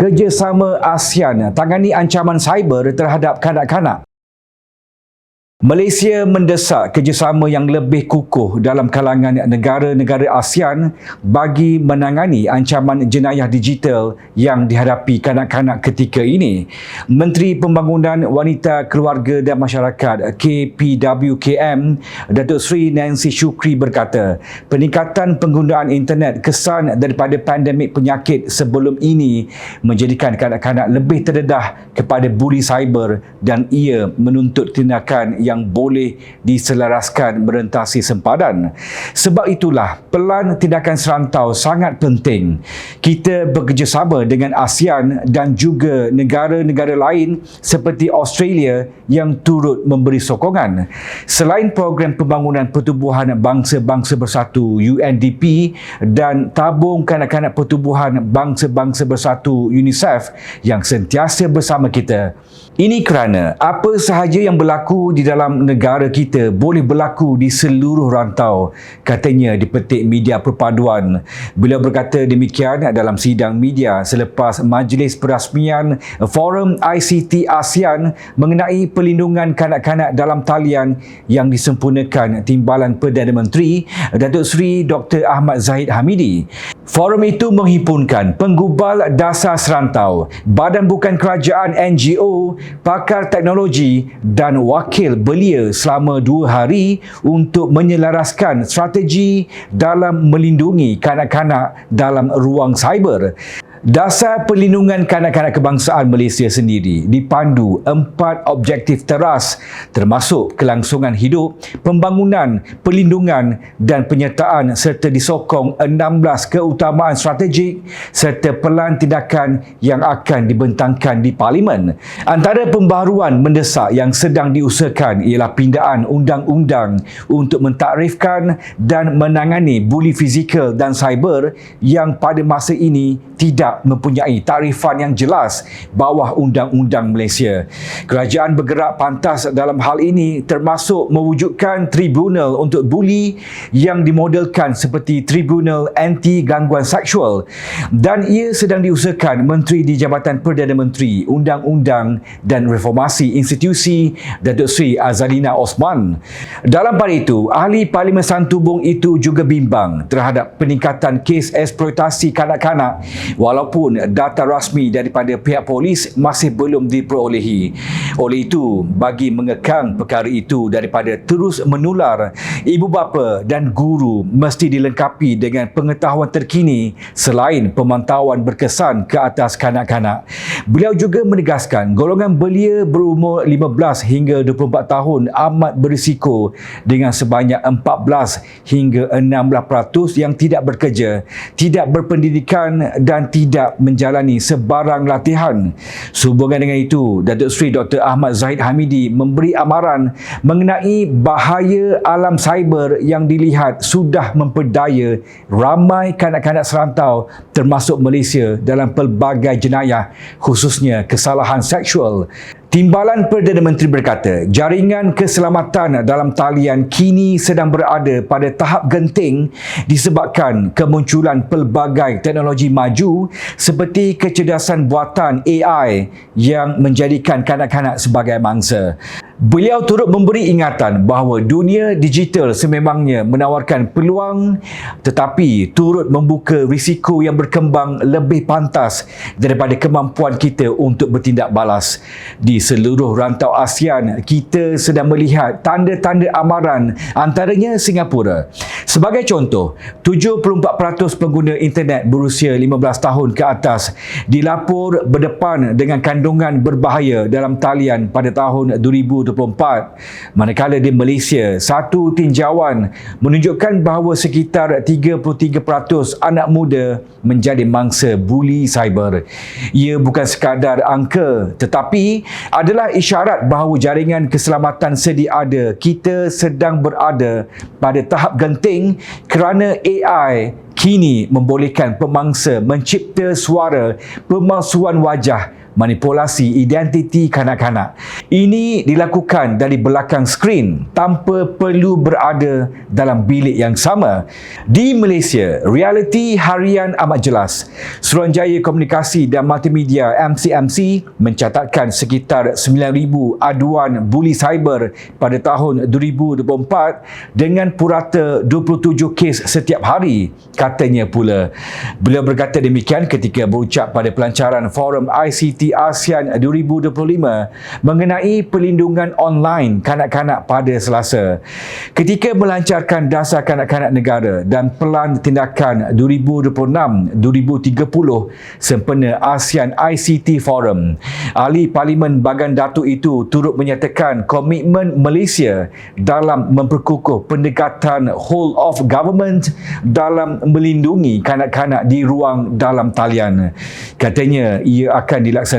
kerjasama ASEAN tangani ancaman cyber terhadap kanak-kanak. Malaysia mendesak kerjasama yang lebih kukuh dalam kalangan negara-negara ASEAN bagi menangani ancaman jenayah digital yang dihadapi kanak-kanak ketika ini. Menteri Pembangunan Wanita Keluarga dan Masyarakat KPWKM Datuk Seri Nancy Shukri berkata, peningkatan penggunaan internet kesan daripada pandemik penyakit sebelum ini menjadikan kanak-kanak lebih terdedah kepada buli cyber dan ia menuntut tindakan yang yang boleh diselaraskan merentasi sempadan. Sebab itulah pelan tindakan serantau sangat penting. Kita bekerjasama dengan ASEAN dan juga negara-negara lain seperti Australia yang turut memberi sokongan. Selain program pembangunan pertubuhan bangsa-bangsa bersatu UNDP dan tabung kanak-kanak pertubuhan bangsa-bangsa bersatu UNICEF yang sentiasa bersama kita. Ini kerana apa sahaja yang berlaku di dalam negara kita boleh berlaku di seluruh rantau, katanya dipetik media perpaduan. Beliau berkata demikian dalam sidang media selepas majlis perasmian Forum ICT ASEAN mengenai pelindungan kanak-kanak dalam talian yang disempurnakan Timbalan Perdana Menteri Datuk Seri Dr. Ahmad Zahid Hamidi. Forum itu menghimpunkan penggubal dasar serantau, badan bukan kerajaan NGO, pakar teknologi dan wakil belia selama dua hari untuk menyelaraskan strategi dalam melindungi kanak-kanak dalam ruang cyber. Dasar Perlindungan Kanak-Kanak Kebangsaan Malaysia sendiri dipandu empat objektif teras termasuk kelangsungan hidup, pembangunan, perlindungan dan penyertaan serta disokong 16 keutamaan strategik serta pelan tindakan yang akan dibentangkan di Parlimen. Antara pembaharuan mendesak yang sedang diusahakan ialah pindaan undang-undang untuk mentakrifkan dan menangani buli fizikal dan cyber yang pada masa ini tidak tidak mempunyai tarifan yang jelas bawah undang-undang Malaysia. Kerajaan bergerak pantas dalam hal ini termasuk mewujudkan tribunal untuk buli yang dimodelkan seperti tribunal anti gangguan seksual dan ia sedang diusahakan Menteri di Jabatan Perdana Menteri Undang-Undang dan Reformasi Institusi Datuk Seri Azalina Osman. Dalam pada itu, ahli Parlimen Santubong itu juga bimbang terhadap peningkatan kes eksploitasi kanak-kanak walau walaupun data rasmi daripada pihak polis masih belum diperolehi. Oleh itu, bagi mengekang perkara itu daripada terus menular, ibu bapa dan guru mesti dilengkapi dengan pengetahuan terkini selain pemantauan berkesan ke atas kanak-kanak. Beliau juga menegaskan golongan belia berumur 15 hingga 24 tahun amat berisiko dengan sebanyak 14 hingga 16% yang tidak bekerja, tidak berpendidikan dan tidak menjalani sebarang latihan. Sehubungan dengan itu, Datuk Seri Dr. Ahmad Zahid Hamidi memberi amaran mengenai bahaya alam cyber yang dilihat sudah memperdaya ramai kanak-kanak serantau termasuk Malaysia dalam pelbagai jenayah khususnya kesalahan seksual. Timbalan Perdana Menteri berkata, jaringan keselamatan dalam talian kini sedang berada pada tahap genting disebabkan kemunculan pelbagai teknologi maju seperti kecerdasan buatan AI yang menjadikan kanak-kanak sebagai mangsa. Beliau turut memberi ingatan bahawa dunia digital sememangnya menawarkan peluang tetapi turut membuka risiko yang berkembang lebih pantas daripada kemampuan kita untuk bertindak balas. Di seluruh rantau ASEAN, kita sedang melihat tanda-tanda amaran antaranya Singapura. Sebagai contoh, 74% pengguna internet berusia 15 tahun ke atas dilapor berdepan dengan kandungan berbahaya dalam talian pada tahun 2020 2024 manakala di Malaysia satu tinjauan menunjukkan bahawa sekitar 33% anak muda menjadi mangsa buli cyber. Ia bukan sekadar angka tetapi adalah isyarat bahawa jaringan keselamatan sedia ada kita sedang berada pada tahap genting kerana AI kini membolehkan pemangsa mencipta suara pemalsuan wajah manipulasi identiti kanak-kanak. Ini dilakukan dari belakang skrin tanpa perlu berada dalam bilik yang sama. Di Malaysia, realiti harian amat jelas. Suruhanjaya Komunikasi dan Multimedia MCMC mencatatkan sekitar 9,000 aduan buli cyber pada tahun 2024 dengan purata 27 kes setiap hari, katanya pula. Beliau berkata demikian ketika berucap pada pelancaran Forum ICT ASEAN 2025 mengenai perlindungan online kanak-kanak pada Selasa. Ketika melancarkan dasar kanak-kanak negara dan Pelan Tindakan 2026-2030 sempena ASEAN ICT Forum, Ahli Parlimen Bagan Datuk itu turut menyatakan komitmen Malaysia dalam memperkukuh pendekatan whole of government dalam melindungi kanak-kanak di ruang dalam talian. Katanya ia akan dilaksanakan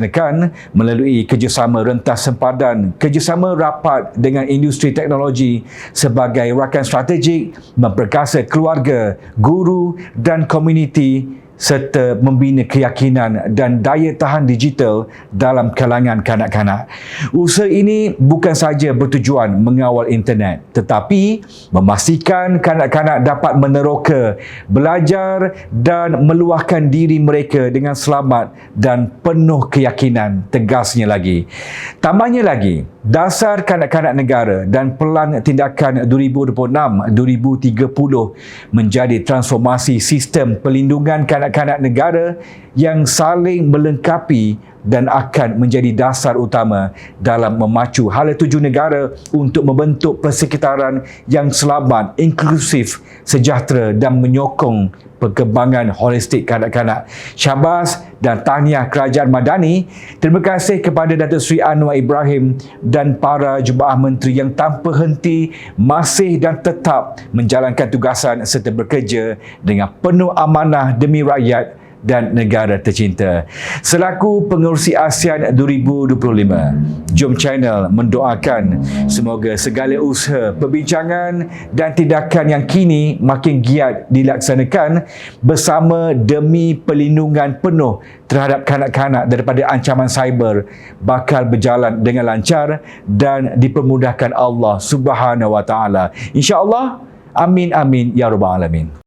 melalui kerjasama rentas sempadan, kerjasama rapat dengan industri teknologi sebagai rakan strategik memperkasa keluarga, guru dan komuniti serta membina keyakinan dan daya tahan digital dalam kalangan kanak-kanak. Usaha ini bukan sahaja bertujuan mengawal internet tetapi memastikan kanak-kanak dapat meneroka, belajar dan meluahkan diri mereka dengan selamat dan penuh keyakinan tegasnya lagi. Tambahnya lagi, Dasar Kanak-Kanak Negara dan Pelan Tindakan 2026-2030 menjadi transformasi sistem pelindungan kanak-kanak negara yang saling melengkapi dan akan menjadi dasar utama dalam memacu hala tuju negara untuk membentuk persekitaran yang selamat, inklusif, sejahtera dan menyokong perkembangan holistik kanak-kanak. Syabas dan tahniah Kerajaan Madani. Terima kasih kepada Datuk Seri Anwar Ibrahim dan para jemaah menteri yang tanpa henti masih dan tetap menjalankan tugasan serta bekerja dengan penuh amanah demi rakyat dan negara tercinta. Selaku pengurusi ASEAN 2025, Jom Channel mendoakan semoga segala usaha, perbincangan dan tindakan yang kini makin giat dilaksanakan bersama demi perlindungan penuh terhadap kanak-kanak daripada ancaman cyber bakal berjalan dengan lancar dan dipermudahkan Allah Subhanahu Wa Taala. Insya-Allah, amin amin ya rabbal alamin.